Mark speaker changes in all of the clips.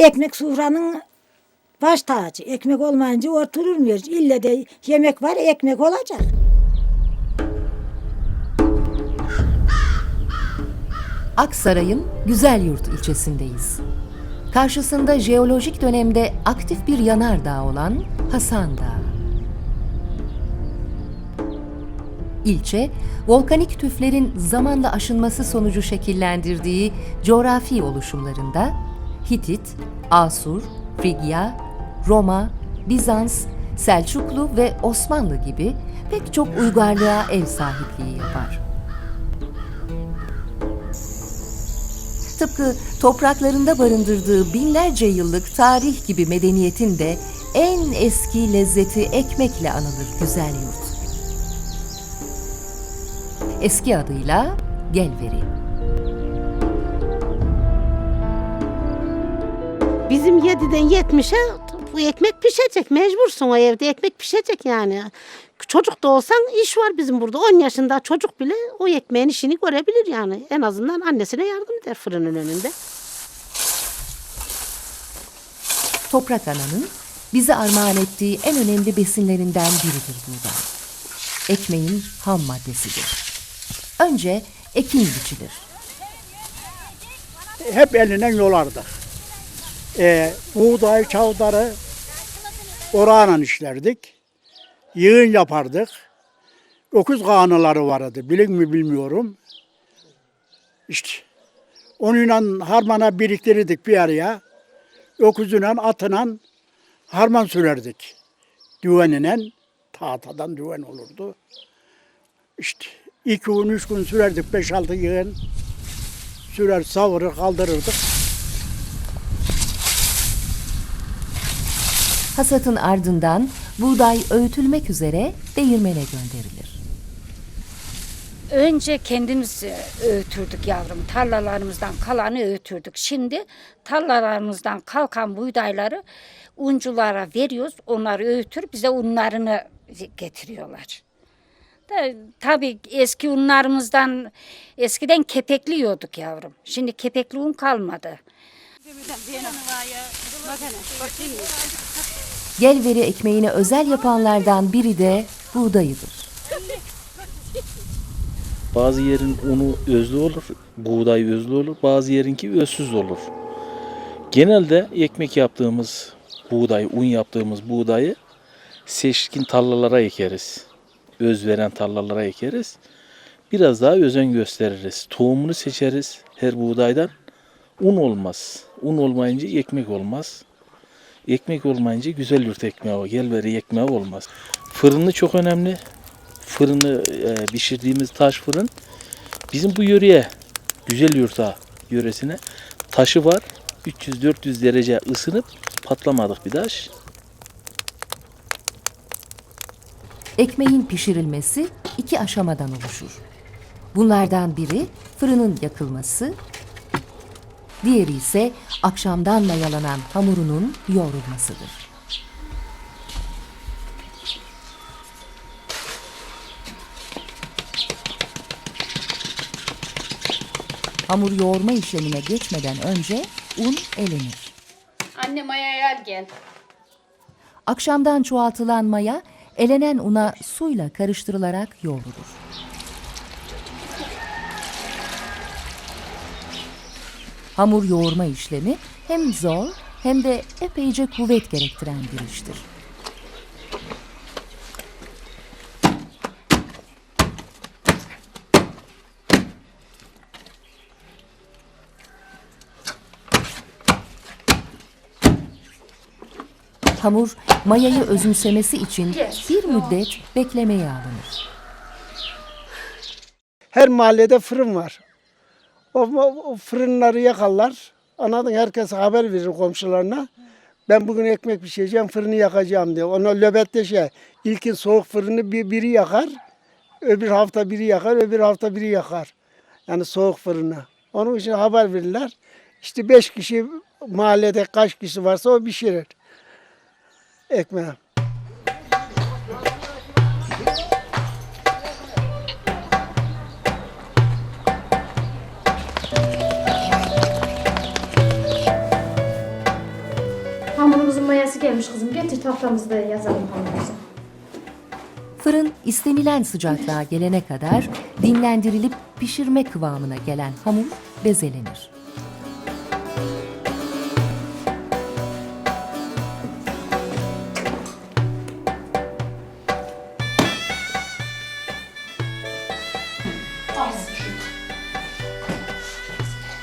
Speaker 1: ekmek sufranın baş tacı. Ekmek olmayınca oturulmuyor. İlle de yemek var ekmek olacak.
Speaker 2: Aksaray'ın Güzelyurt ilçesindeyiz. Karşısında jeolojik dönemde aktif bir yanardağ olan Hasan Dağı. İlçe, volkanik tüflerin zamanla aşınması sonucu şekillendirdiği coğrafi oluşumlarında Hitit, Asur, Frigya, Roma, Bizans, Selçuklu ve Osmanlı gibi pek çok uygarlığa ev sahipliği yapar. Tıpkı topraklarında barındırdığı binlerce yıllık tarih gibi medeniyetin de en eski lezzeti ekmekle anılır güzel yurt. Eski adıyla Gelveri.
Speaker 3: Bizim 7'den 70'e bu ekmek pişecek. Mecbursun o evde ekmek pişecek yani. Çocuk da olsan iş var bizim burada. 10 yaşında çocuk bile o ekmeğin işini görebilir yani. En azından annesine yardım eder fırının önünde.
Speaker 2: Toprak Ana'nın bize armağan ettiği en önemli besinlerinden biridir buğday. Ekmeğin ham maddesidir. Önce ekin biçilir.
Speaker 4: hep elinden yolardık. Ee, buğday, çavdarı orağıyla işlerdik. Yığın yapardık. Dokuz kanıları vardı. Bilin mi bilmiyorum. İşte onunla harmana biriktirirdik bir araya. Öküzüyle, atıyla harman sürerdik. Düvenine, tahtadan düven olurdu. İşte iki gün, üç gün sürerdik, beş altı yığın. Sürer, savurur, kaldırırdık.
Speaker 2: Hasatın ardından buğday öğütülmek üzere değirmene gönderilir.
Speaker 5: Önce kendimiz e, öğütürdük yavrum. Tarlalarımızdan kalanı öğütürdük. Şimdi tarlalarımızdan kalkan buğdayları unculara veriyoruz. Onları öğütür bize unlarını getiriyorlar. Tabii eski unlarımızdan eskiden kepekli yiyorduk yavrum. Şimdi kepekli un kalmadı.
Speaker 2: Gelveri ekmeğini özel yapanlardan biri de buğdayıdır.
Speaker 6: Bazı yerin unu özlü olur, buğday özlü olur. Bazı yerinki özsüz olur. Genelde ekmek yaptığımız buğday, un yaptığımız buğdayı seçkin tarlalara ekeriz. Öz veren tarlalara ekeriz. Biraz daha özen gösteririz. Tohumunu seçeriz her buğdaydan. Un olmaz. Un olmayınca ekmek olmaz. Ekmek olmayınca güzel yurt ekmeği o. Gelveri ekmeği olmaz. Fırını çok önemli. Fırını e, pişirdiğimiz taş fırın bizim bu yöreye güzel yurta yöresine taşı var. 300-400 derece ısınıp patlamadık bir taş.
Speaker 2: Ekmeğin pişirilmesi iki aşamadan oluşur. Bunlardan biri fırının yakılması, diğeri ise akşamdan mayalanan hamurunun yoğrulmasıdır. Hamur yoğurma işlemine geçmeden önce un elenir.
Speaker 5: Anne Maya gel.
Speaker 2: Akşamdan çoğaltılan maya elenen una suyla karıştırılarak yoğrulur. Hamur yoğurma işlemi hem zor hem de epeyce kuvvet gerektiren bir iştir. Hamur mayayı özümsemesi için bir müddet beklemeye alınır.
Speaker 4: Her mahallede fırın var. O, o- fırınları yakarlar. Anladın herkes haber verir komşularına. Ben bugün ekmek pişireceğim, fırını yakacağım diye. Ona löbette şey, ilkin soğuk fırını bir, biri yakar, öbür hafta biri yakar, öbür hafta biri yakar. Yani soğuk fırını. Onun için haber verirler. İşte beş kişi mahallede kaç kişi varsa o pişirir ekmeği.
Speaker 3: Gelmiş kızım. Getir tahtamızda yazalım hamurumuzu.
Speaker 2: Fırın istenilen sıcaklığa gelene kadar dinlendirilip pişirme kıvamına gelen hamur bezelenir.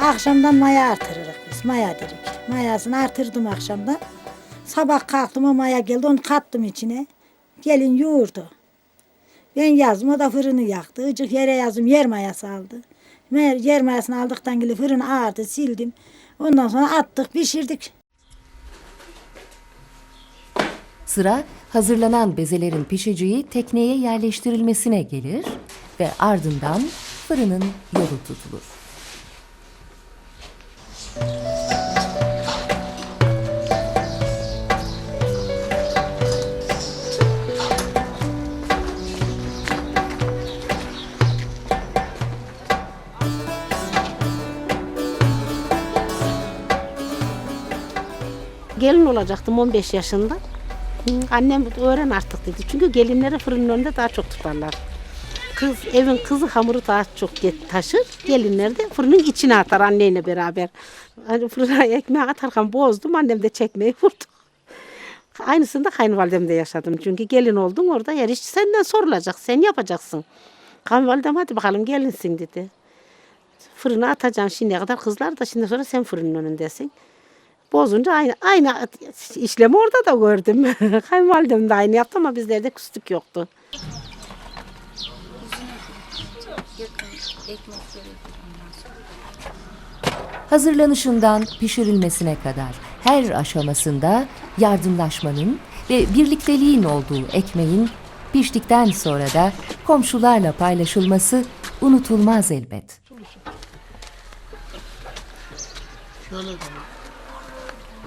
Speaker 1: Akşamdan maya artırırız biz. Maya dedik. Mayasını artırdım akşamdan. Sabah kalktım o maya geldi onu kattım içine. Gelin yoğurdu. Ben yazdım o da fırını yaktı. Icık yere yazdım yer mayası aldı. Mer- Yer mayasını aldıktan gibi fırın ağırdı sildim. Ondan sonra attık pişirdik.
Speaker 2: Sıra hazırlanan bezelerin pişeceği tekneye yerleştirilmesine gelir ve ardından fırının yolu tutulur.
Speaker 3: Gelin olacaktım 15 yaşında. Annem öğren artık dedi. Çünkü gelinleri fırının önünde daha çok tutarlar. Kız evin kızı hamuru daha çok taşır. Gelinler de fırının içine atar anneyle beraber. Hani fırına ekmeği atarken bozdum. Annem de çekmeyi vurdu. Aynısını da kayınvalidemde yaşadım. Çünkü gelin oldun orada her iş senden sorulacak. Sen yapacaksın. Kayınvalidem hadi bakalım gelinsin dedi. Fırına atacaksın şimdiye kadar kızlar da şimdi sonra sen fırının önündesin. Bozunca aynı, aynı işlemi orada da gördüm. Kayınvalidem de aynı yaptı ama bizlerde küslük yoktu.
Speaker 2: Hazırlanışından pişirilmesine kadar her aşamasında yardımlaşmanın ve birlikteliğin olduğu ekmeğin piştikten sonra da komşularla paylaşılması unutulmaz elbet.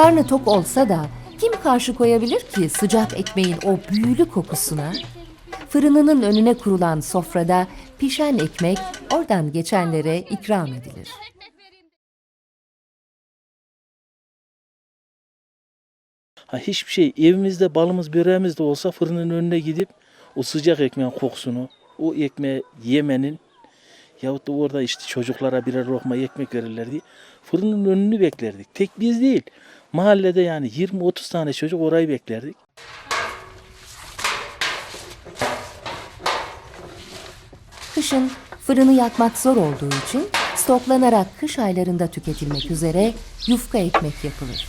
Speaker 2: Karnı tok olsa da kim karşı koyabilir ki sıcak ekmeğin o büyülü kokusuna? Fırınının önüne kurulan sofrada pişen ekmek oradan geçenlere ikram edilir.
Speaker 6: Ha, hiçbir şey evimizde balımız böreğimiz de olsa fırının önüne gidip o sıcak ekmeğin kokusunu, o ekmeği yemenin yahut da orada işte çocuklara birer lokma ekmek verirlerdi. Fırının önünü beklerdik. Tek biz değil. Mahallede yani 20-30 tane çocuk orayı beklerdik.
Speaker 2: Kışın fırını yakmak zor olduğu için stoklanarak kış aylarında tüketilmek üzere yufka ekmek yapılır.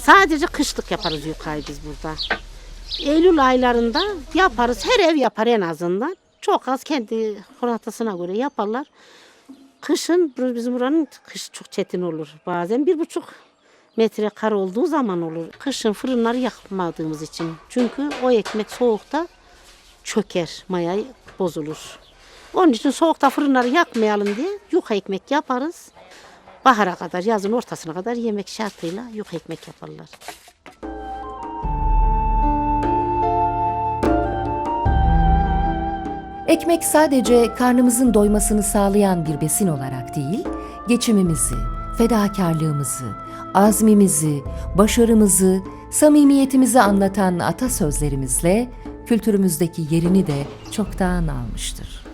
Speaker 3: Sadece kışlık yaparız yukayı biz burada. Eylül aylarında yaparız. Her ev yapar en azından. Çok az kendi konatasına göre yaparlar. Kışın bizim buranın kış çok çetin olur. Bazen bir buçuk metre kar olduğu zaman olur. Kışın fırınları yakmadığımız için. Çünkü o ekmek soğukta çöker, mayayı bozulur. Onun için soğukta fırınları yakmayalım diye yuka ekmek yaparız. Bahara kadar, yazın ortasına kadar yemek şartıyla yuka ekmek yaparlar.
Speaker 2: Ekmek sadece karnımızın doymasını sağlayan bir besin olarak değil, geçimimizi, fedakarlığımızı, azmimizi, başarımızı, samimiyetimizi anlatan atasözlerimizle kültürümüzdeki yerini de çoktan almıştır.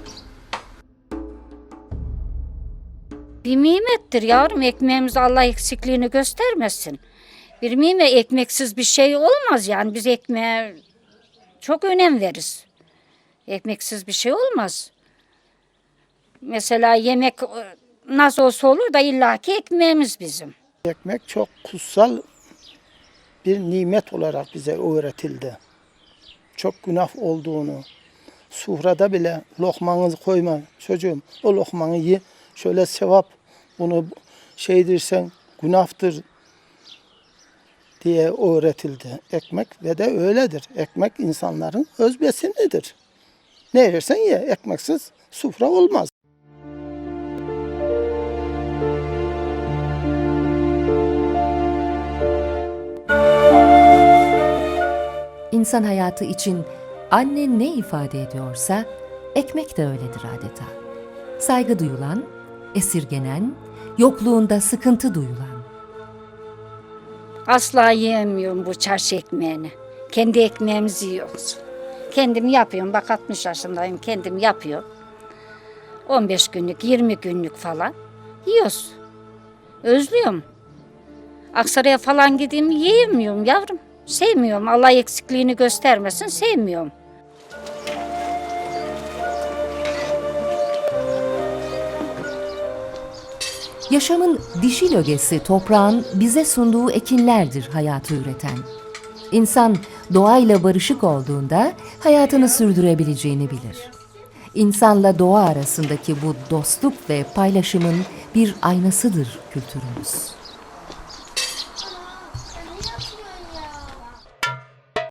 Speaker 5: Bir nimettir yavrum ekmeğimiz Allah eksikliğini göstermesin. Bir mime ekmeksiz bir şey olmaz yani biz ekmeğe çok önem veririz. Ekmeksiz bir şey olmaz. Mesela yemek e, nasıl olsa olur da illaki ekmeğimiz bizim.
Speaker 4: Ekmek çok kutsal
Speaker 7: bir nimet olarak bize öğretildi. Çok günah olduğunu, suhrada bile lokmanızı koyma çocuğum o lokmanı ye şöyle sevap bunu şeydirsen günahtır diye öğretildi ekmek ve de öyledir. Ekmek insanların öz besinidir. Ne yersen ye ekmeksiz sufra olmaz.
Speaker 2: İnsan hayatı için anne ne ifade ediyorsa ekmek de öyledir adeta. Saygı duyulan, esirgenen, yokluğunda sıkıntı duyulan.
Speaker 5: Asla yiyemiyorum bu çarşı ekmeğini. Kendi ekmeğimizi yiyoruz. Kendim yapıyorum. Bak 60 yaşındayım. Kendim yapıyorum. 15 günlük, 20 günlük falan yiyoruz. Özlüyorum. Aksaray'a falan gideyim yiyemiyorum yavrum. Sevmiyorum. Allah eksikliğini göstermesin. Sevmiyorum.
Speaker 2: Yaşamın dişil ögesi toprağın bize sunduğu ekinlerdir hayatı üreten. İnsan doğayla barışık olduğunda hayatını sürdürebileceğini bilir. İnsanla doğa arasındaki bu dostluk ve paylaşımın bir aynasıdır kültürümüz.